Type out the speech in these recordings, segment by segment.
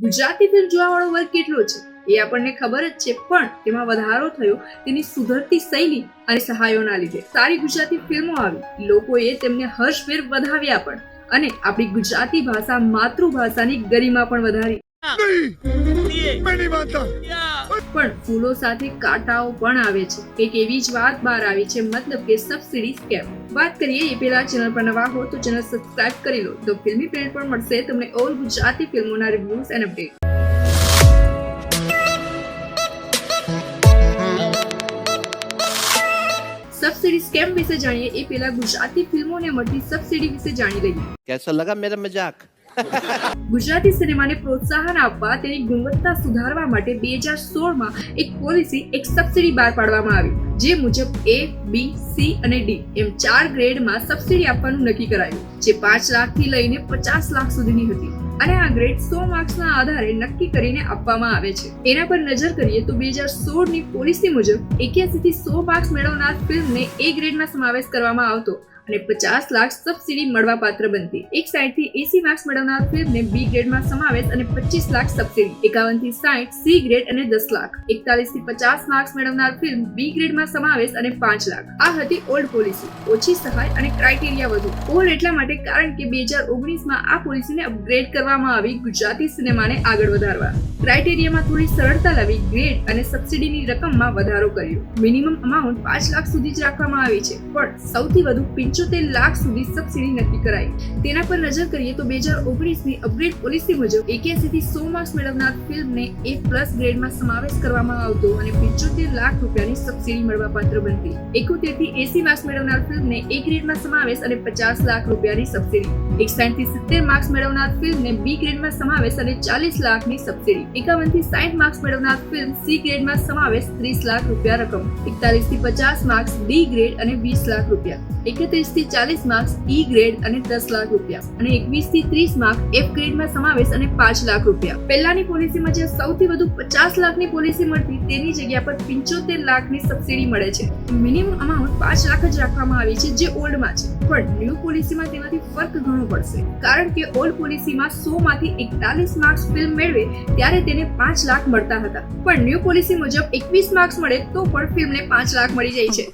Gujarati film જોવાવાળો વર્ગ કેટલો છે? એ આપણને ખબર જ છે, પણ તેમાં વધારો થયો તેની સુધરતી શૈલી અને સહાયોના લીધે. સારી ગુજરાતી ફિલ્મો આવી. લોકોએ તેમને હર્ષભેર વધાવ્યા પણ. અને આપણી ગુજરાતી ભાષા માતૃભાષાની ગરિમા પણ વધારી. પણ ફૂલો સાથે કાંટાઓ પણ આવે છે. કંઈક એવી જ વાત બહાર આવી છે મતલબ કે સબસિડી સ્કેમ વાત કરીએ એ પેલા ચેનલ પર નવા હો તો ચેનલ સબસ્ક્રાઇબ કરી લો. તો ફિલ્મી પ્લેટ પર મળશે. તમને ઓલ ગુજરાતી ફિલ્મોના reviews and update subsidy scam વિશે જાણીએ એ પેલા ગુજરાતી ફિલ્મોને મળતી સબસિડી વિશે જાણી લઈએ. કેસા લગા મેરા મજાક ગુજરાતી સિનેમાને પ્રોત્સાહન આપવા તેની ગુણવત્તા સુધારવા માટે બે હજાર સોળમાં એક પોલિસી એક સબસિડી બહાર પાડવામાં આવી. જે મુજબ એ બી સી અને ડી એમ ચાર ગ્રેડમાં સબસિડી આપવાનું નક્કી કરાયું, જે પાંચ લાખથી લઈને પચાસ લાખ સુધીની હતી. અને આ ગ્રેડ સો માર્ક્સના આધારે નક્કી કરીને આપવામાં આવે છે. એના પર નજર કરીએ તો બે હજાર સોળની પોલિસી મુજબ એક્યાસીથી સો માર્ક્સ મેળવનાર ફિલ્મને એ ગ્રેડમાં સમાવેશ કરવામાં આવતો. અને પચાસ લાખ સબસિડી મળવાપાત્ર બનતી. એક સાઈડથી એસી માર્ક્સ મેળવનાર ફિલ્મને બી ગ્રેડમાં સમાવેશ અને પચીસ લાખ સબસિડી. એકાવનથી સાઠ સી ગ્રેડ અને દસ લાખ. એકતાલીસથી પચાસ માર્ક્સ મેળવનાર ફિલ્મ બી ગ્રેડમાં સમાવેશ અને પાંચ લાખ. આ હતી ઓલ્ડ પોલિસી ઓછી સહાય અને ક્રાઇટેરિયા વધુ. ઓલ્ડ એટલા માટે કારણ કે બે હજાર ઓગણીસમાં આ પોલિસીને અપગ્રેડ કરવામાં આવી ગુજરાતી સિનેમાને આગળ વધારવા. ક્રાઇટેરિયામાં થોડી સરળતા લાવી ગ્રેડ અને સબસિડીની રકમમાં વધારો કર્યો. મિનિમમ અમાઉન્ટ પાંચ લાખ સુધી જ રાખવામાં આવી છે, પણ સૌથી વધુ પંચોતેર લાખ સુધી સબસિડી નક્કી કરાઈ. તેના પર નજર કરીએ તો બે હજાર ઓગણીસની અપગ્રેડ પોલિસી મુજબ એક્યાસી થી સો માર્ક્સ મેળવનાર ફિલ્મને એ પ્લસ ગ્રેડમાં સમાવેશ કરવામાં આવતો અને પંચોતેર લાખ રૂપિયાની સબસિડી મળવા પાત્ર બનતી. એકોતેરથી એસી માર્ક્સ મેળવનાર ફિલ્મને એ ગ્રેડમાં સમાવેશ અને પચાસ લાખ રૂપિયાની સબસિડી એકસાઠથી સિત્તેર માર્ક્સ મેળવનાર ફિલ્મને બી ગ્રેડમાં સમાવેશ અને ચાલીસ લાખની સબસિડી એકાવનથી સાઠ માર્ક્સ મેળવનાર ફિલ્મ સી ગ્રેડમાં સમાવેશ ત્રીસ લાખ રૂપિયા રકમ. એકતાલીસથી પચાસ માર્ક્સ ડી ગ્રેડ અને વીસ લાખ રૂપિયા. એકત્રીસથી ચાલીસ માર્ક્સ ઈ ગ્રેડ અને દસ લાખ રૂપિયા. અને એકવીસથી ત્રીસ માર્ક એફ ગ્રેડમાં સમાવેશ અને પાંચ લાખ રૂપિયા. પહેલાની પોલિસીમાં જે સૌથી વધુ પચાસ લાખની પોલિસી મળતી, તેની જગ્યા પર પંચોતેર લાખની સબસિડી મળે છે. મિનિમમ અમાઉન્ટ પાંચ લાખ જ રાખવામાં આવી છે, જે ઓલ્ડમાં છે. પણ ન્યૂ પોલિસીમાં તેનાથી ફરક ઘણો પડશે. કારણ કે ઓલ પોલિસીમાં સો માંથી એકતાલીસ માર્ક્સ ફિલ્મ મેળવે ત્યારે તેને પાંચ લાખ મળતા હતા. પણ ન્યૂ પોલિસી મુજબ એકવીસ માર્ક્સ મળે તો પણ ફિલ્મને પાંચ લાખ મળી જાય છે.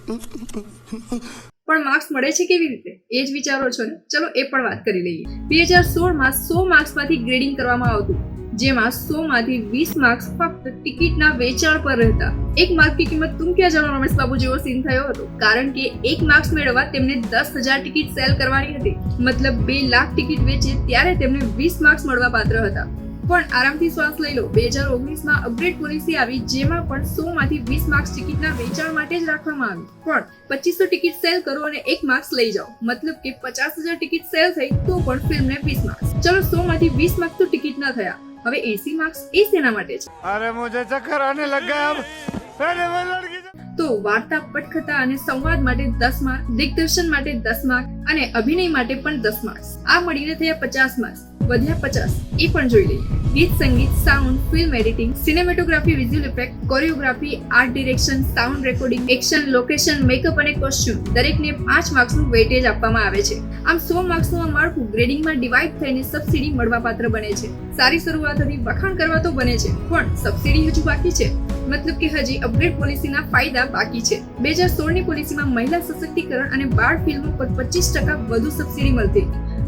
પણ માર્ક્સ મળે છે કેવી રીતે? એ જ વિચારો છો ને? ચલો એ પણ વાત કરી લઈએ. બે હજાર સોળમાં સો માર્ક્સમાંથી ગ્રેડિંગ કરવામાં આવતું. જેમાં સો માંથી વીસ માર્ક્સ ફક્ત ટિકિટના વેચાણ પર રહેતા. એક માર્ક की કિંમત તુમ ક્યાં જાણો, રમેશ બાબુ, જેવો સીન થયો હતો? કારણ કે એક માર્ક્સ મેળવવા તેમને દસ હજાર ટિકિટ સેલ કરવાની હતી. મતલબ બે લાખ ટિકિટ વેચે ત્યારે તેમને વીસ માર્ક્સ મળવા પાત્ર હતા. પણ આરામથી શ્વાસ લઈ લો. બે હજાર ઓગણીસમાં અપગ્રેડ પોલિસી આવી, જેમાં પણ સો માંથી વીસ માર્ક્સ ટિકિટના વેચાણ માટે જ રાખવામાં આવી. પણ પચીસો ટિકિટ સેલ કરો અને એક માર્ક્સ લઈ જાઓ. મતલબ કે પચાસ હજાર ટિકિટ સેલ થઈ, તો પણ ફિલ્મને વીસ માર્ક્સ ચલો સો માંથી વીસ માર્ક્સ તો ટિકિટ ના થયા. હવે એસી માર્ક્સ એ શેના માટે છે? અરે મુજે ચક્કર આને લગા અરે લડકી તો વાર્તા પટકથા અને સંવાદ માટે 10 માર્ક દિગ્દર્શન માટે 10 માર્ક અને અભિનય માટે પણ 10 માર્ક્સ આ મળીને થયા 50 માર્ક્સ વધ્યા પચાસ. એ પણ જોઈ લઈએ. ગીત સંગીત sound film editing cinematography visual effect choreography art direction sound recording action location makeup અને કોસ્ચ્યુમ દરેકને પાંચ માર્ક્સનું વેઇટેજ આપવામાં આવે છે. આમ સો માર્ક્સનું આ માળખું ગ્રેડિંગમાં ડિવાઈડ થઈને સબસિડી મળવાપાત્ર બને છે. સારી શરૂઆત હતી વખાણ કરવા તો બને છે, પણ સબસિડી હજુ બાકી છે. મતલબ કે હજી અપગ્રેડ પોલિસીના ફાયદા બાકી છે. બે હજાર સોળની પોલિસીમાં મહિલા સશક્તિકરણ અને બાળ ફિલ્મો પર પચીસ ટકા વધુ સબસિડી મળતી.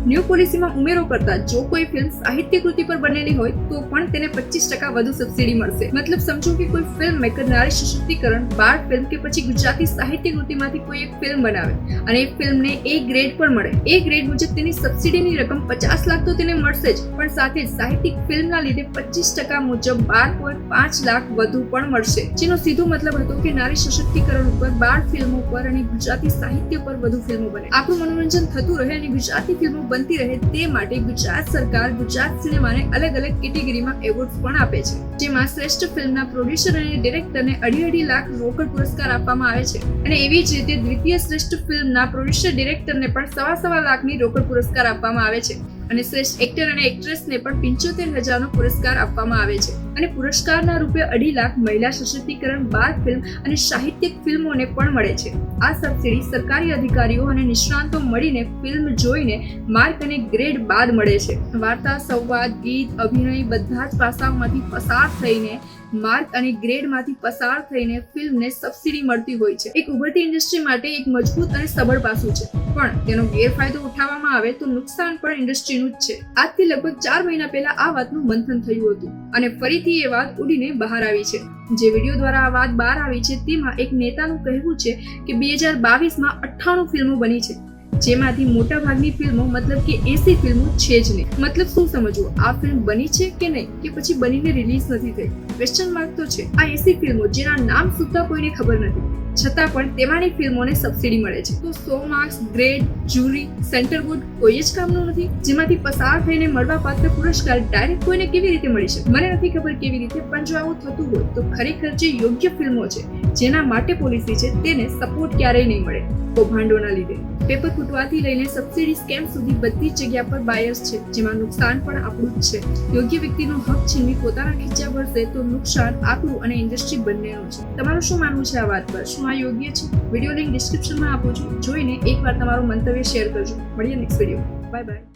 ન્યૂ પોલિસીમાં ઉમેરો કરતા જો કોઈ ફિલ્મ સાહિત્ય કૃતિ પર બનેલી હોય, તો પણ તેને પચીસ ટકા વધુ સબસિડી મળશે. મતલબ સમજો કે કોઈ ફિલ્મ મેકર નારી સશક્તિકરણ, બાળ ફિલ્મ કે પછી ગુજરાતી સાહિત્ય કૃતિમાંથી કોઈ એક ફિલ્મ બનાવે અને એ ફિલ્મને એ ગ્રેડ પણ મળે. એ ગ્રેડ મુજબ તેની સબસિડીની રકમ પચાસ લાખ તો તેને મળશે જ, પણ સાથે જ સાહિત્યિક ફિલ્મના લીધે પચીસ ટકા મુજબ બાર પોઈન્ટ પાંચ લાખ વધુ પણ મળશે. જેનો સીધો મતલબ હતો કે નારી સશક્તિકરણ ઉપર બાળ ફિલ્મો પર અને ગુજરાતી સાહિત્ય પર વધુ ફિલ્મો બને. આપણું મનોરંજન થતું રહે અને ગુજરાતી ફિલ્મો બનતી રહે તે માટે ગુજરાત સરકાર ગુજરાત સિનેમાને અલગ અલગ કેટેગરીમાં એવોર્ડ પણ આપે છે. જેમાં શ્રેષ્ઠ ફિલ્મના પ્રોડ્યુસર અને ડિરેક્ટરને અઢી અઢી લાખ રોકડ પુરસ્કાર આપવામાં આવે છે અને એવી જ રીતે દ્વિતીય શ્રેષ્ઠ ફિલ્મના પ્રોડ્યુસર ડિરેક્ટરને પણ સવા સવા લાખની રોકડ પુરસ્કાર આપવામાં આવે છે. અને શ્રેષ્ઠ એક્ટર અને એક્ટ્રેસને પણ પંચોતેર હજારનો પુરસ્કાર આપવામાં આવે છે. અને પુરસ્કારના રૂપે અઢી લાખ મહિલા સશક્તિકરણ બાર ફિલ્મ અને સાહિત્યિક ફિલ્મોને પણ મળે છે. આ સબસિડી સરકારી અધિકારીઓ અને નિષ્ણાંતો મળીને ફિલ્મ જોઈને માર્ક અને ગ્રેડ બાદ મળે છે. વાર્તા, સંવાદ, ગીત, અભિનય બધા જ પાસાઓમાંથી પસાર થઈને માર્ક અને ગ્રેડમાંથી પસાર થઈને ફિલ્મને સબસિડી મળતી હોય છે. એક ઉભરતી ઇન્ડસ્ટ્રી માટે એક મજબૂત અને સબળ પાસું છે. પણ તેનો ગેરફાયદો ઉઠાવવામાં આવે તો નુકસાન પણ ઇન્ડસ્ટ્રીનું જ છે. આજથી લગભગ ચાર મહિના પહેલા આ વાતનું મંથન થયું હતું અને ફરીથી એ વાત ઉડીને બહાર આવી છે. જે વીડિયો દ્વારા આ વાત બહાર આવી છે તેમાં એક નેતાનું કહેવું છે કે બે હજાર બાવીસમાં અઠ્ઠાણું ફિલ્મો બની છે. જેમાંથી મોટા ભાગની ફિલ્મો મતલબ કે એસી ફિલ્મો છે જ નહીં. મતલબ શું સમજવું? આ ફિલ્મ બની છે કે નહીં? કે પછી બનીને રિલીઝ નથી થઈ? ક્વેશ્ચન માર્ક તો છે. આ એસી ફિલ્મો જેના નામ સુદ્ધા કોઈને ખબર નથી. છતાં પણ તેમાંની ફિલ્મોને સબસિડી મળે છે. તો સો માર્ક્સ ગ્રેડ જ્યુરી સેન્ટરવુડ કોઈ જ કામનું નથી. જેમાંથી પસાર થઈને મળવા પાત્ર પુરસ્કાર ડાયરેક્ટ કોઈને કેવી રીતે મળી શકે? મને નથી ખબર કેવી રીતે પણ જો આવું થતું હોય તો ખરેખર જે યોગ્ય ફિલ્મો છે જેના માટે પોલિસી છે તેને સપોર્ટ ક્યારેય નહીં મળે. કૌભાંડોના લીધે. પેપર ફૂટવાથી લઈને સબસિડી સ્કેમ સુધી બધી જ જગ્યા પર બાયસ છે, જેમાં નુકસાન પણ આપણું જ છે. યોગ્ય વ્યક્તિનો હક છીનવી પોતાના ખીચા ભરશે તો નુકસાન આપણું અને ઇન્ડસ્ટ્રી બંનેનું છે. તમારું શું માનવું છે આ વાત પર? શું આ યોગ્ય છે? વીડિયો લિંક ડિસ્ક્રિપ્શનમાં આપું છું. જોઈને એકવાર તમારું મંતવ્ય શેર કરજો. મળીએ નેક્સ્ટ વીડિયો બાય બાય